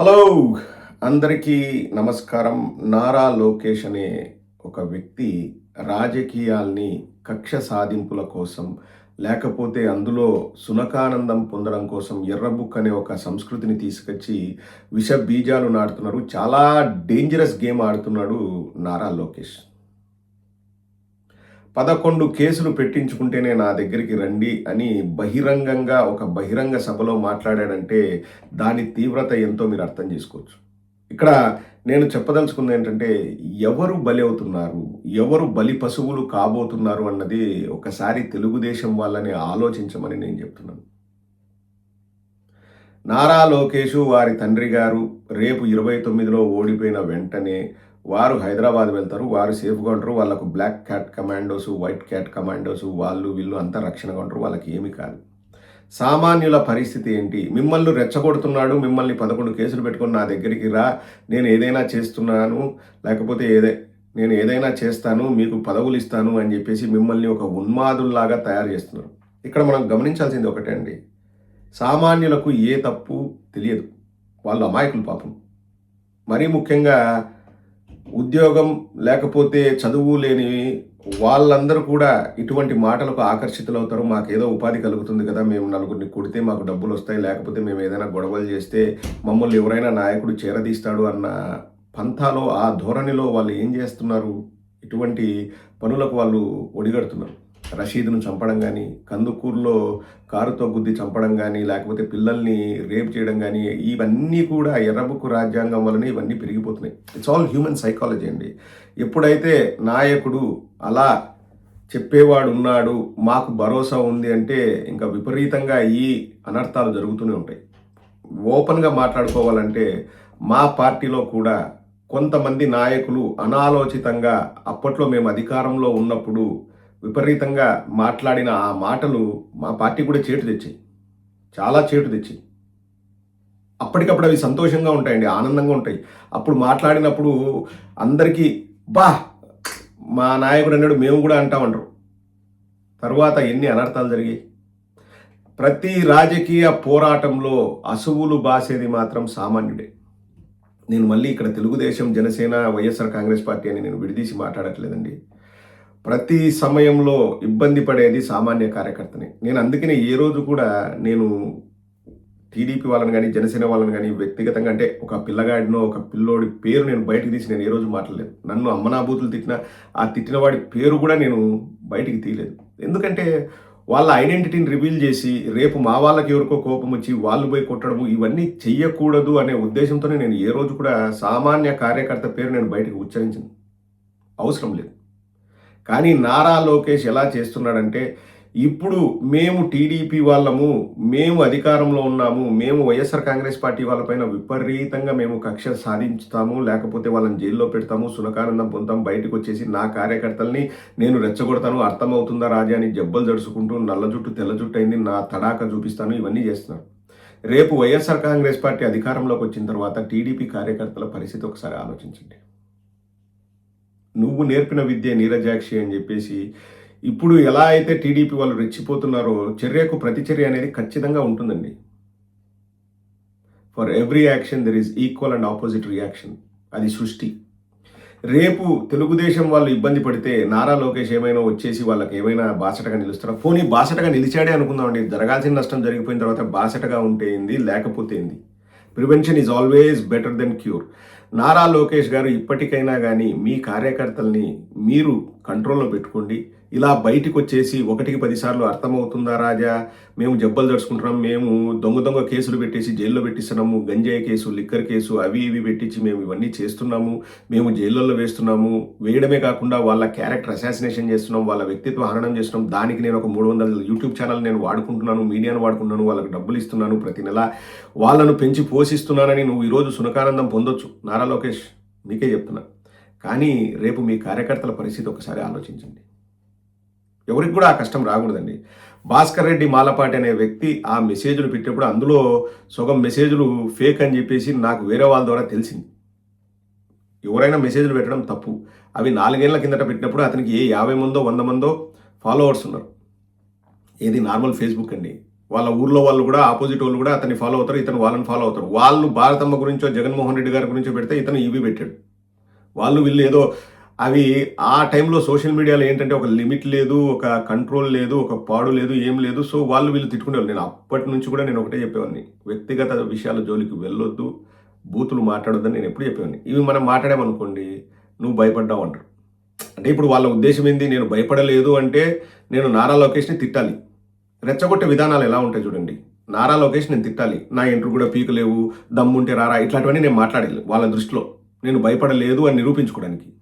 Hello అందరికీ నమస్కారం. నారా లోకేష్ అనే ఒక వ్యక్తి రాజకీయాల్ని కక్ష సాధింపుల కోసం లేకపోతే అందులో సునకానందం పొందడం కోసం ఎర్రబుక్ అనే ఒక సంస్కృతిని తీసుకొచ్చి విష బీజాలు నాడుతున్నారు చాలా డేంజరస్ గేమ్ ఆడుతున్నాడు నారా లోకేష్. పదకొండు కేసులు పెట్టించుకుంటేనే నా దగ్గరికి రండి అని బహిరంగంగా ఒక బహిరంగ సభలో మాట్లాడాడంటే దాని తీవ్రత ఎంతో మీరు అర్థం చేసుకోవచ్చు. ఇక్కడ నేను చెప్పదలుచుకుంది ఏంటంటే ఎవరు బలి అవుతున్నారు ఎవరు బలి పశువులు కాబోతున్నారు అన్నది ఒకసారి తెలుగుదేశం వాళ్ళని ఆలోచించమని నేను చెప్తున్నాను. నారా లోకేషు వారి తండ్రి గారు రేపు ఇరవై తొమ్మిదిలో ఓడిపోయిన వెంటనే వారు హైదరాబాద్ వెళ్తారు. వారు సేఫ్గా ఉంటారు. వాళ్ళకు black cat commandos white cat commandos వాళ్ళు వీళ్ళు అంతా రక్షణగా ఉంటారు. వాళ్ళకి ఏమి కాదు. సామాన్యుల పరిస్థితి ఏంటి? మిమ్మల్ని రెచ్చగొడుతున్నాడు. మిమ్మల్ని పదకొండు కేసులు పెట్టుకొని నా దగ్గరికి రా. నేను ఏదైనా చేస్తున్నాను. లేకపోతే ఏదే నేను ఏదైనా చేస్తాను. మీకు పదవులు ఇస్తాను అని చెప్పేసి మిమ్మల్ని ఒక ఉన్మాదుల్లాగా తయారు చేస్తున్నారు. ఇక్కడ మనం గమనించాల్సింది ఒకటే అండి. సామాన్యులకు ఏ తప్పు తెలియదు. వాళ్ళు అమాయకులు పాపం. మరీ ముఖ్యంగా ఉద్యోగం లేకపోతే చదువు లేని వాళ్ళందరూ కూడా ఇటువంటి మాటలకు ఆకర్షితులవుతారు. మాకేదో ఉపాధి కలుగుతుంది కదా మేము నలుగురిని కొడితే మాకు డబ్బులు వస్తాయి. లేకపోతే మేము ఏదైనా గొడవలు చేస్తే మమ్మల్ని ఎవరైనా నాయకుడు చేరదీస్తాడు అన్న పంథాలో ఆ ధోరణిలో వాళ్ళు ఏం చేస్తున్నారు? ఇటువంటి పనులకు వాళ్ళు ఒడిగడుతున్నారు. రషీద్ను చంపడం కానీ కందుకూరులో కారుతో గుద్ది చంపడం కానీ లేకపోతే పిల్లల్ని రేప్ చేయడం కానీ ఇవన్నీ కూడా ఎర్రబుక్కు రాజ్యాంగం వలన ఇవన్నీ పెరిగిపోతున్నాయి. ఇట్స్ ఆల్ హ్యూమన్ సైకాలజీ అండి. ఎప్పుడైతే నాయకుడు అలా చెప్పేవాడు ఉన్నాడు మాకు భరోసా ఉంది అంటే ఇంకా విపరీతంగా ఈ అనర్థాలు జరుగుతూనే ఉంటాయి. ఓపెన్గా మాట్లాడుకోవాలంటే మా పార్టీలో కూడా కొంతమంది నాయకులు అనాలోచితంగా అప్పట్లో మేము అధికారంలో ఉన్నప్పుడు విపరీతంగా మాట్లాడిన ఆ మాటలు మా పార్టీ కూడా చేటు తెచ్చాయి. చాలా చేటు తెచ్చాయి. అప్పటికప్పుడు అవి సంతోషంగా ఉంటాయండి ఆనందంగా ఉంటాయి. అప్పుడు మాట్లాడినప్పుడు అందరికీ బా మా నాయకుడు అన్నాడు మేము కూడా అంటామంటారు తర్వాత ఎన్ని అనర్థాలు జరిగాయి. ప్రతి రాజకీయ పోరాటంలో అసువులు బాసేది మాత్రం సామాన్యుడే. నేను మళ్ళీ ఇక్కడ Telugu Desam Janasena YSR Congress party అని నేను విడిదీసి మాట్లాడట్లేదండి. ప్రతి సమయంలో ఇబ్బంది పడేది సామాన్య కార్యకర్తని. నేను అందుకనే ఏ రోజు కూడా నేను టీడీపీ వాళ్ళని కానీ జనసేన వాళ్ళని కానీ వ్యక్తిగతంగా అంటే ఒక పిల్లగాడినో ఒక పిల్లోడి పేరు నేను బయటకు తీసి నేను ఏ రోజు మాట్లాడలేదు. నన్ను అమ్మనాభూతులు తిట్టిన ఆ తిట్టిన వాడి పేరు కూడా నేను బయటికి తీయలేదు. ఎందుకంటే వాళ్ళ ఐడెంటిటీని రివీల్ చేసి రేపు మా వాళ్ళకి ఎవరికో కోపం వచ్చి వాళ్ళు పోయి కొట్టడము ఇవన్నీ చెయ్యకూడదు అనే ఉద్దేశంతోనే నేను ఏ రోజు కూడా సామాన్య కార్యకర్త పేరు నేను బయటకు ఉచ్చరించను. అవసరం లేదు. కానీ నారా లోకేష్ ఎలా చేస్తున్నాడంటే ఇప్పుడు మేము టీడీపీ వాళ్ళము మేము అధికారంలో ఉన్నాము మేము వైఎస్ఆర్ కాంగ్రెస్ పార్టీ వాళ్ళపైన విపరీతంగా మేము కక్ష సాధించుతాము లేకపోతే వాళ్ళని జైల్లో పెడతాము సునకానందం పొందుతాం బయటకు వచ్చేసి నా కార్యకర్తల్ని నేను రెచ్చగొడతాను అర్థమవుతుందా రాజా అని జబ్బలు జడుచుకుంటూ నల్ల జుట్టు తెల్ల జుట్టు అయింది నా తడాక చూపిస్తాను ఇవన్నీ చేస్తున్నాను రేపు వైఎస్ఆర్ కాంగ్రెస్ పార్టీ అధికారంలోకి వచ్చిన తర్వాత టీడీపీ కార్యకర్తల పరిస్థితి ఒకసారి ఆలోచించండి. నువ్వు నేర్పిన విద్య నీరజాక్షి అని చెప్పేసి ఇప్పుడు ఎలా అయితే టీడీపీ వాళ్ళు రెచ్చిపోతున్నారో చర్యకు ప్రతిచర్య అనేది ఖచ్చితంగా ఉంటుందండి. For every action there is equal and opposite reaction అది సృష్టి. రేపు తెలుగుదేశం వాళ్ళు ఇబ్బంది పడితే నారా లోకేష్ ఏమైనా వచ్చేసి వాళ్ళకి ఏమైనా బాసటగా నిలుస్తారా? పోనీ బాసటగా నిలిచాడే అనుకుందామండి జరగాల్సిన నష్టం జరిగిపోయిన తర్వాత బాసటగా ఉంటే లేకపోతే ఏంది? Prevention is always better than cure Nara Lokesh garu ఇప్పటికైనా కానీ మీ కార్యకర్తల్ని మీరు కంట్రోల్లో పెట్టుకోండి. ఇలా బయటకు వచ్చేసి ఒకటికి పదిసార్లు అర్థమవుతుందా రాజా? మేము జబ్బలు దడుచుకుంటున్నాం మేము దొంగ దొంగ కేసులు పెట్టేసి జైల్లో పెట్టిస్తున్నాము. గంజాయి కేసు లిక్కర్ కేసు అవి ఇవి పెట్టించి మేము ఇవన్నీ చేస్తున్నాము. మేము జైళ్ళల్లో వేస్తున్నాము. వేయడమే కాకుండా వాళ్ళ క్యారెక్టర్ అసాసినేషన్ చేస్తున్నాం. వాళ్ళ వ్యక్తిత్వ హరణం చేస్తున్నాం. దానికి నేను ఒక మూడు వందల యూట్యూబ్ ఛానల్ నేను వాడుకుంటున్నాను. మీడియాను వాడుకుంటున్నాను. వాళ్ళకి డబ్బులు ఇస్తున్నాను ప్రతి నెల. వాళ్ళను పెంచి పోషిస్తున్నానని నువ్వు ఈరోజు సునకానందం పొందొచ్చు. నారా లోకేష్ మీకే చెప్తున్నా. కానీ రేపు మీ కార్యకర్తల పరిస్థితి ఒకసారి ఆలోచించండి. ఎవరికి కూడా ఆ కష్టం రాకూడదండి. భాస్కర్ రెడ్డి మాలపాటి అనే వ్యక్తి ఆ మెసేజ్లు పెట్టినప్పుడు అందులో సగం మెసేజ్లు ఫేక్ అని చెప్పేసి నాకు వేరే వాళ్ళ ద్వారా తెలిసింది. ఎవరైనా మెసేజ్లు పెట్టడం తప్పు. అవి నాలుగేళ్ళ కిందట పెట్టినప్పుడు అతనికి ఏ యాభై మందో వంద మందో ఫాలోవర్స్ ఉన్నారు. ఏది నార్మల్ ఫేస్బుక్ అండి. వాళ్ళ ఊర్లో వాళ్ళు కూడా ఆపోజిట్ వాళ్ళు కూడా అతన్ని ఫాలో అవుతారు ఇతను వాళ్ళని ఫాలో అవుతారు. వాళ్ళు భారతమ్మ గురించో జగన్మోహన్ రెడ్డి గారి గురించో పెడితే ఇతను ఇవి పెట్టాడు. వాళ్ళు వీళ్ళు ఏదో అవి ఆ టైంలో సోషల్ మీడియాలో ఏంటంటే ఒక లిమిట్ లేదు ఒక కంట్రోల్ లేదు ఒక పాడు లేదు ఏం లేదు. సో వాళ్ళు వీళ్ళు తిట్టుకునేవాళ్ళు నేను అప్పటి నుంచి కూడా నేను ఒకటే చెప్పేవాడిని. వ్యక్తిగత విషయాల జోలికి వెళ్ళొద్దు బూతులు మాట్లాడొద్దని నేను ఎప్పుడు చెప్పేవాడిని. ఇవి మనం మాట్లాడామనుకోండి నువ్వు భయపడ్డావు అంటారు. అంటే ఇప్పుడు వాళ్ళ ఉద్దేశం ఏంది? నేను భయపడలేదు అంటే నేను నారా లోకేష్ని తిట్టాలి. రెచ్చగొట్టే విధానాలు ఎలా ఉంటాయి చూడండి. నారా లోకేష్ నేను తిట్టాలి. నా ఇంటర్ కూడా పీకు లేవు దమ్ముంటే రారా ఇట్లాంటివన్నీ నేను మాట్లాడాలి వాళ్ళ దృష్టిలో. నేను భయపడలేదు అని నిరూపించుకోవడానికి.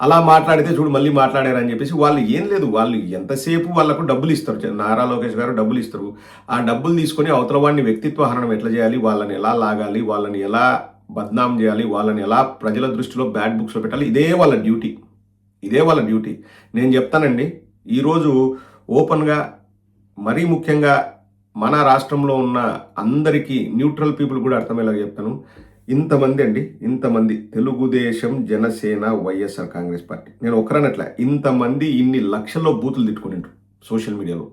అలా మాట్లాడితే చూడు మళ్ళీ మాట్లాడారని చెప్పేసి వాళ్ళు ఏం లేదు వాళ్ళు ఎంతసేపు వాళ్ళకు డబ్బులు ఇస్తారు. నారా లోకేష్ గారు డబ్బులు ఇస్తారు. ఆ డబ్బులు తీసుకొని అవతల వాడిని వ్యక్తిత్వ హరణం ఎట్లా చేయాలి వాళ్ళని ఎలా లాగాలి వాళ్ళని ఎలా బద్నాం చేయాలి వాళ్ళని ఎలా ప్రజల దృష్టిలో బ్యాడ్ బుక్స్లో పెట్టాలి ఇదే వాళ్ళ డ్యూటీ. ఇదే వాళ్ళ డ్యూటీ. నేను చెప్తానండి ఈరోజు ఓపెన్గా మరీ ముఖ్యంగా మన రాష్ట్రంలో ఉన్న అందరికీ న్యూట్రల్ పీపుల్ కూడా అర్థమయ్యేలాగా చెప్తాను. ఇంతమంది అండి ఇంతమంది Telugu Desam Janasena YSR Congress party. నేను ఒక్కరనట్లే ఇంతమంది ఇన్ని లక్షల్లో బూతులు తిట్టుకునింటారు సోషల్ మీడియాలో.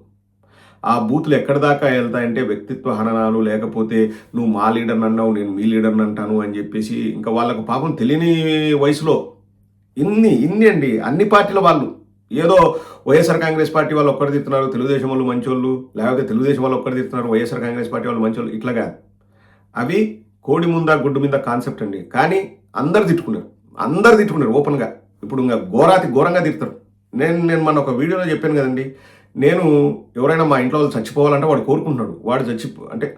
ఆ బూతులు ఎక్కడి దాకా వెళ్తాయంటే వ్యక్తిత్వ హననాలు లేకపోతే నువ్వు మా లీడర్ అన్నావు నేను మీ లీడర్ని అంటాను అని చెప్పేసి ఇంకా వాళ్ళకు పాపం తెలియని వయసులో ఇన్ని ఇన్ని అండి అన్ని పార్టీల వాళ్ళు. ఏదో వైఎస్ఆర్ కాంగ్రెస్ పార్టీ వాళ్ళు ఒక్కరు తిడుతున్నారు తెలుగుదేశం వాళ్ళు మంచోళ్ళు లేకపోతే తెలుగుదేశం వాళ్ళు ఒక్కరు తిడుతున్నారు వైఎస్ఆర్ కాంగ్రెస్ పార్టీ వాళ్ళు మంచోళ్ళు ఇట్లా కాదు. అవి కోడి ముందా గుడ్డు మీద కాన్సెప్ట్ అండి. కానీ అందరు తిట్టుకున్నారు. అందరు తిట్టుకున్నారు ఓపెన్గా. ఇప్పుడు ఇంకా ఘోరాతి ఘోరంగా తిడతారు. నేను నేను మన ఒక వీడియోలో చెప్పాను కదండి. నేను ఎవరైనా మా ఇంట్లో వాళ్ళు చచ్చిపోవాలంటే వాడు కోరుకుంటున్నాడు. వాడు చచ్చి అంటే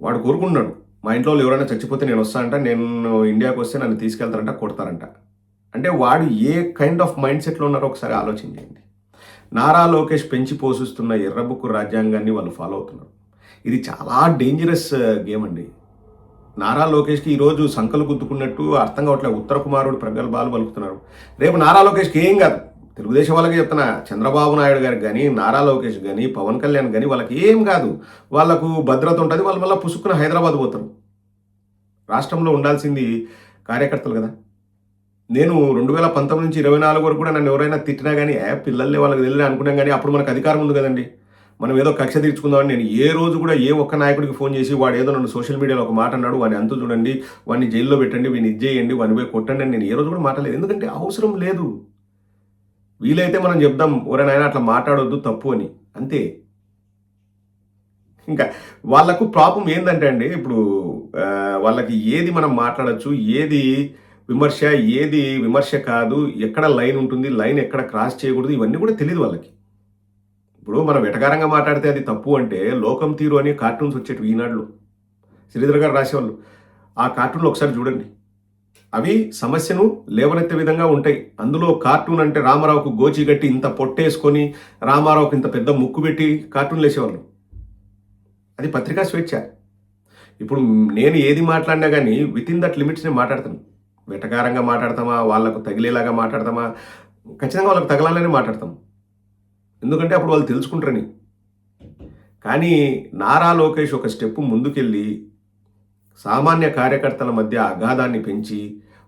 వాడు కోరుకుంటున్నాడు. మా ఇంట్లో వాళ్ళు ఎవరైనా చచ్చిపోతే నేను వస్తానంట నేను ఇండియాకి వస్తే నన్ను తీసుకెళ్తారంట కొడతారంట. అంటే వాడు ఏ కైండ్ ఆఫ్ మైండ్ సెట్లో ఉన్నారో ఒకసారి ఆలోచన చేయండి. నారా లోకేష్ పెంచి పోషిస్తున్న ఎర్రబుక్కు రాజ్యాంగాన్ని వాళ్ళు ఫాలో అవుతున్నారు. ఇది చాలా డేంజరస్ గేమ్ అండి. నారా లోకేష్కి ఈరోజు సంకలు గుద్దుకున్నట్టు అర్థం కావట్లేదు. ఉత్తర కుమారుడు ప్రగల్భాలు పలుకుతున్నారు. రేపు నారా లోకేష్కి ఏం కాదు. తెలుగుదేశం వాళ్ళకి చెప్తున్నా చంద్రబాబు నాయుడు గారికి కానీ నారా లోకేష్ కానీ పవన్ కళ్యాణ్ కానీ వాళ్ళకి ఏం కాదు. వాళ్ళకు భద్రత ఉంటుంది వాళ్ళ వల్ల పుసుక్కున హైదరాబాద్ పోతారు. రాష్ట్రంలో ఉండాల్సింది కార్యకర్తలు కదా. నేను రెండు వేల పంతొమ్మిది నుంచి ఇరవై నాలుగు వరకు కూడా నన్ను ఎవరైనా తిట్టినా కానీ ఏ పిల్లల్ని వాళ్ళకి తెలియని అనుకున్నాం కానీ అప్పుడు మనకు అధికారం ఉంది కదండి. మనం ఏదో కక్ష తీర్చుకుందామని నేను ఏ రోజు కూడా ఏ ఒక్క నాయకుడికి ఫోన్ చేసి వాడు ఏదో నన్ను సోషల్ మీడియాలో ఒక మాట అన్నాడు వాడిని అంతు చూడండి వాడిని జైల్లో పెట్టండి వీని ఇచ్చేయండి వాడిని పోయి కొట్టండి అని నేను ఏ రోజు కూడా మాట్లాడలేదు. ఎందుకంటే అవసరం లేదు. వీలైతే మనం చెప్దాం ఎవరైనా అట్లా మాట్లాడొద్దు తప్పు అని. అంతే. ఇంకా వాళ్ళకు ప్రాబ్లం ఏంటంటే అండి ఇప్పుడు వాళ్ళకి ఏది మనం మాట్లాడచ్చు ఏది విమర్శ ఏది విమర్శ కాదు ఎక్కడ లైన్ ఉంటుంది లైన్ ఎక్కడ క్రాస్ చేయకూడదు ఇవన్నీ కూడా తెలియదు వాళ్ళకి. ఇప్పుడు మనం వెటకారంగా మాట్లాడితే అది తప్పు అంటే లోకం తీరు అని కార్టూన్స్ వచ్చేటివి ఈనాడులో. శ్రీధర్ గారు రాసేవాళ్ళు. ఆ కార్టూన్లో ఒకసారి చూడండి. అవి సమస్యను లేవనెత్తే విధంగా ఉంటాయి. అందులో కార్టూన్ అంటే రామారావుకు గోచి గట్టి ఇంత పొట్టేసుకొని రామారావుకు ఇంత పెద్ద ముక్కు పెట్టి కార్టూన్లు వేసేవాళ్ళు. అది పత్రికా స్వేచ్ఛ. ఇప్పుడు నేను ఏది మాట్లాడినా కానీ విత్ ఇన్ దట్ లిమిట్స్ని మాట్లాడతాను. వెటకారంగా మాట్లాడతామా? వాళ్ళకు తగిలేలాగా మాట్లాడతామా? ఖచ్చితంగా వాళ్ళకు తగలాలని మాట్లాడతాం ఎందుకంటే అప్పుడు వాళ్ళు తెలుసుకుంటారని. కానీ నారా లోకేష్ ఒక స్టెప్ ముందుకెళ్ళి సామాన్య కార్యకర్తల మధ్య అగాధాన్ని పెంచి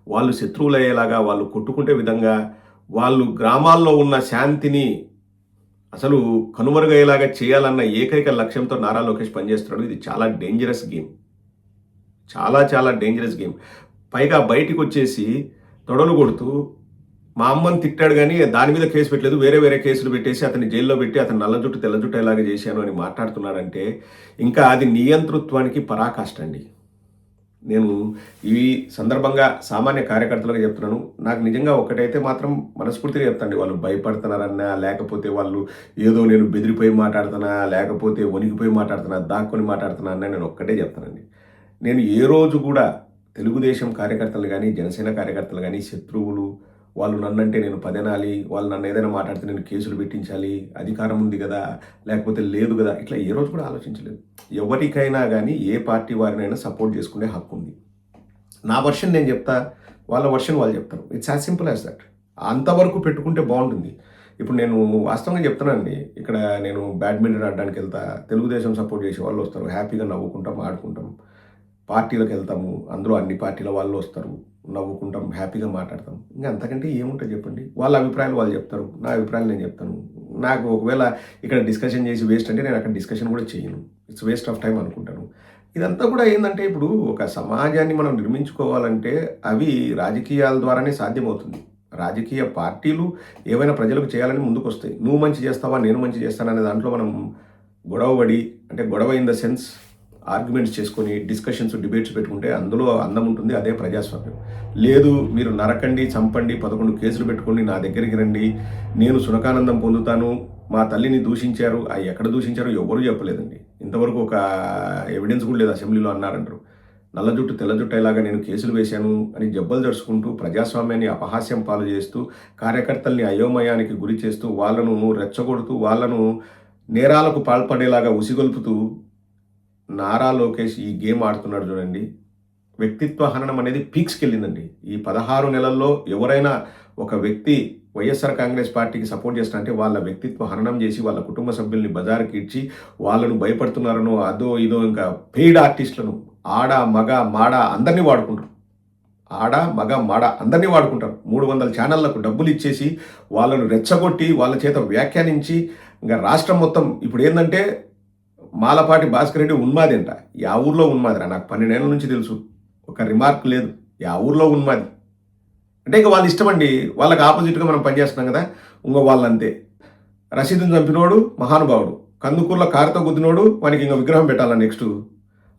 వాళ్ళు శత్రువులయ్యేలాగా వాళ్ళు కొట్టుకుంటే విధంగా వాళ్ళు గ్రామాల్లో ఉన్న శాంతిని అసలు కనుమరుగయ్యేలాగా చేయాలన్న ఏకైక లక్ష్యంతో నారా లోకేష్ పనిచేస్తున్నాడు. ఇది చాలా డేంజరస్ గేమ్ చాలా చాలా డేంజరస్ గేమ్ పైగా బయటికి వచ్చేసి తొడలు కొడుతూ మా అమ్మని తిట్టాడు కానీ దాని మీద కేసు పెట్టలేదు. వేరే వేరే కేసులు పెట్టేసి అతని జైల్లో పెట్టి అతను నల్ల జుట్టు తెల్ల జుట్టు ఎలాగ చేశాను అని మాట్లాడుతున్నాడంటే ఇంకా అది నియంతృత్వానికి పరాకాష్ట అండి నేను ఈ సందర్భంగా సామాన్య కార్యకర్తలుగా చెప్తున్నాను. నాకు నిజంగా ఒకటైతే మాత్రం మనస్ఫూర్తిగా చెప్తాండి వాళ్ళు భయపడుతున్నారన్నా లేకపోతే వాళ్ళు ఏదో నేను బెదిరిపోయి మాట్లాడుతున్నా లేకపోతే వణికిపోయి మాట్లాడుతున్నా దాక్కుని మాట్లాడుతున్నా అన్న నేను ఒక్కటే చెప్తానండి. నేను ఏ రోజు కూడా తెలుగుదేశం కార్యకర్తలు కానీ జనసేన కార్యకర్తలు కానీ శత్రువులు వాళ్ళు నన్నంటే నేను పదనాలి వాళ్ళు నన్ను ఏదైనా మాట్లాడితే నేను కేసులు పెట్టించాలి అధికారం ఉంది కదా లేకపోతే లేదు కదా ఇట్లా ఏ రోజు కూడా ఆలోచించలేదు. ఎవరికైనా కానీ ఏ పార్టీ వారినైనా సపోర్ట్ చేసుకునే హక్కు ఉంది. నా వర్షన్ నేను చెప్తా వాళ్ళ వర్షన్ వాళ్ళు చెప్తారు. It's as simple as that అంతవరకు పెట్టుకుంటే బాగుంటుంది. ఇప్పుడు నేను వాస్తవంగా చెప్తానండి ఇక్కడ నేను బ్యాడ్మింటన్ ఆడడానికి వెళ్తా తెలుగుదేశం సపోర్ట్ చేసే వాళ్ళు వస్తారు. హ్యాపీగా నవ్వుకుంటాం ఆడుకుంటాం. పార్టీలకు వెళ్తాము అందులో అన్ని పార్టీల వాళ్ళు వస్తారు నవ్వుకుంటాం హ్యాపీగా మాట్లాడతాం. ఇంకా అంతకంటే ఏముంటుంది చెప్పండి? వాళ్ళ అభిప్రాయాలు వాళ్ళు చెప్తారు నా అభిప్రాయాలు నేను చెప్తాను. నాకు ఒకవేళ ఇక్కడ డిస్కషన్ చేసి వేస్ట్ అంటే నేను అక్కడ డిస్కషన్ కూడా చేయను. ఇట్స్ వేస్ట్ ఆఫ్ టైం అనుకుంటాను. ఇదంతా కూడా ఏంటంటే ఇప్పుడు ఒక సమాజాన్ని మనం నిర్మించుకోవాలంటే అవి రాజకీయాల ద్వారానే సాధ్యమవుతుంది. రాజకీయ పార్టీలు ఏవైనా ప్రజలకు చేయాలని ముందుకు వస్తాయి నువ్వు మంచి చేస్తావా నేను మంచి చేస్తాను అనే దాంట్లో మనం గొడవబడి అంటే గొడవ ఇన్ ద సెన్స్ ఆర్గ్యుమెంట్స్ చేసుకొని డిస్కషన్స్ డిబేట్స్ పెట్టుకుంటే అందులో అందం ఉంటుంది అదే ప్రజాస్వామ్యం. లేదు మీరు నరకండి చంపండి పదకొండు కేసులు పెట్టుకోండి నా దగ్గరికి రండి నేను సునకానందం పొందుతాను మా తల్లిని దూషించారు ఆ ఎక్కడ దూషించారో ఎవరు చెప్పలేదండి. ఇంతవరకు ఒక ఎవిడెన్స్ కూడా లేదు అసెంబ్లీలో అన్నారంటారు. నల్ల జుట్టు తెల్ల జుట్టు ఇలాగా నేను కేసులు వేశాను అని జబ్బలు జరుచుకుంటూ ప్రజాస్వామ్యాన్ని అపహాస్యం పాలు చేస్తూ కార్యకర్తల్ని అయోమయానికి గురి చేస్తూ వాళ్ళను రెచ్చగొడుతూ వాళ్ళను నేరాలకు పాల్పడేలాగా ఉసిగొల్పుతూ నారా లోకేష్ ఈ గేమ్ ఆడుతున్నాడు చూడండి. వ్యక్తిత్వ హననం అనేది పీక్స్కి వెళ్ళిందండి ఈ పదహారు నెలల్లో ఎవరైనా ఒక వ్యక్తి వైఎస్ఆర్ కాంగ్రెస్ పార్టీకి సపోర్ట్ చేస్తారంటే వాళ్ళ వ్యక్తిత్వ హననం చేసి వాళ్ళ కుటుంబ సభ్యుల్ని బజార్కి ఇచ్చి వాళ్ళను భయపడుతున్నారనో అదో ఇదో ఇంకా పెయిడ్ ఆర్టిస్టులను ఆడ మగ మాడ అందరినీ వాడుకుంటారు. ఆడ మగ మాడ అందరినీ వాడుకుంటారు. మూడు వందల ఛానళ్ళకు డబ్బులు ఇచ్చేసి వాళ్ళను రెచ్చగొట్టి వాళ్ళ చేత వ్యాఖ్యానించి ఇంకా రాష్ట్రం మొత్తం ఇప్పుడు ఏంటంటే మాలపాటి భాస్కర్ రెడ్డి ఉన్మాది అంట. యా ఊర్లో ఉన్మాదిరా? నాకు పన్నెండేళ్ళ నుంచి తెలుసు. ఒక రిమార్క్ లేదు. యా ఊర్లో ఉన్మాది. అంటే ఇంకా వాళ్ళ ఇష్టం అండి వాళ్ళకి ఆపోజిట్గా మనం పనిచేస్తున్నాం కదా. ఇంకో వాళ్ళంతే. రసీదును చంపినోడు మహానుభావుడు. కందుకూర్లో కారుతో గుద్దినోడు వానికి ఇంకా విగ్రహం పెట్టాలా నెక్స్ట్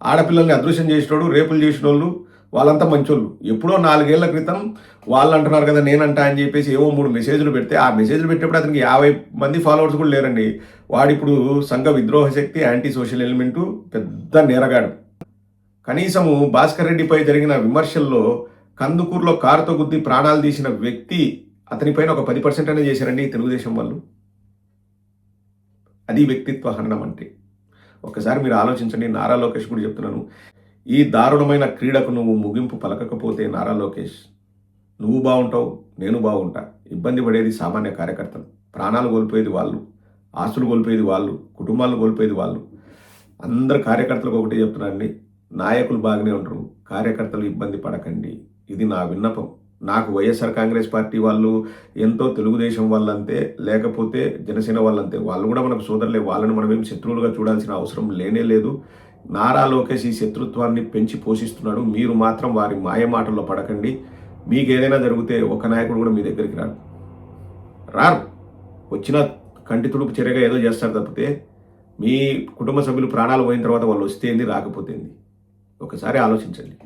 ఆడపిల్లల్ని అదృశ్యం చేసినోడు రేపులు చేసిన వాళ్ళు వాళ్ళంతా మంచోళ్ళు. ఎప్పుడో నాలుగేళ్ళ క్రితం వాళ్ళు అంటున్నారు కదా నేనంటా అని చెప్పేసి ఏవో మూడు మెసేజ్లు పెడితే ఆ మెసేజ్లు పెట్టేప్పుడు అతనికి యాభై మంది ఫాలోవర్స్ కూడా లేరండి. వాడిప్పుడు సంఘ విద్రోహ శక్తి యాంటీ సోషల్ ఎలిమెంటు పెద్ద నేరగాడు. కనీసము భాస్కర్ రెడ్డిపై జరిగిన విమర్శల్లో కందుకూరులో కారుతో గుద్ది ప్రాణాలు తీసిన వ్యక్తి అతనిపైన ఒక పది పర్సెంట్ అనే చేశారండి తెలుగుదేశం వాళ్ళు. అది వ్యక్తిత్వ హననం అంటే. ఒకసారి మీరు ఆలోచించండి నారా లోకేష్ కూడా చెప్తున్నాను. ఈ దారుణమైన క్రీడకు నువ్వు ముగింపు పలకకపోతే నారా లోకేష్. నువ్వు బాగుంటావు నేను బాగుంటా ఇబ్బంది పడేది సామాన్య కార్యకర్తలు. ప్రాణాలు కోల్పోయేది వాళ్ళు ఆస్తులు కోల్పోయేది వాళ్ళు కుటుంబాలను కోల్పోయేది వాళ్ళు. అందరు కార్యకర్తలకు ఒకటే చెప్తున్నానండి నాయకులు బాగానే ఉంటారు కార్యకర్తలు ఇబ్బంది పడకండి. ఇది నా విన్నపం. నాకు వైఎస్ఆర్ కాంగ్రెస్ పార్టీ వాళ్ళు ఎంతో తెలుగుదేశం వాళ్ళంతే లేకపోతే జనసేన వాళ్ళంతే. వాళ్ళు కూడా మనకు సోదరులే. వాళ్ళని మనం ఏం శత్రువులుగా చూడాల్సిన అవసరం లేనే లేదు. నారా లోకేష్ ఈ శత్రుత్వాన్ని పెంచి పోషిస్తున్నాడు. మీరు మాత్రం వారి మాయ మాటల్లో పడకండి. మీకు ఏదైనా జరిగితే ఒక నాయకుడు కూడా మీ దగ్గరికి రాడు. రారు. వచ్చిన కంటి తుడుపు చర్యగా ఏదో చేస్తారు తప్పితే మీ కుటుంబ సభ్యులు ప్రాణాలు పోయిన తర్వాత వాళ్ళు వస్తేంది రాకపోతేంది ఒకసారి ఆలోచించండి.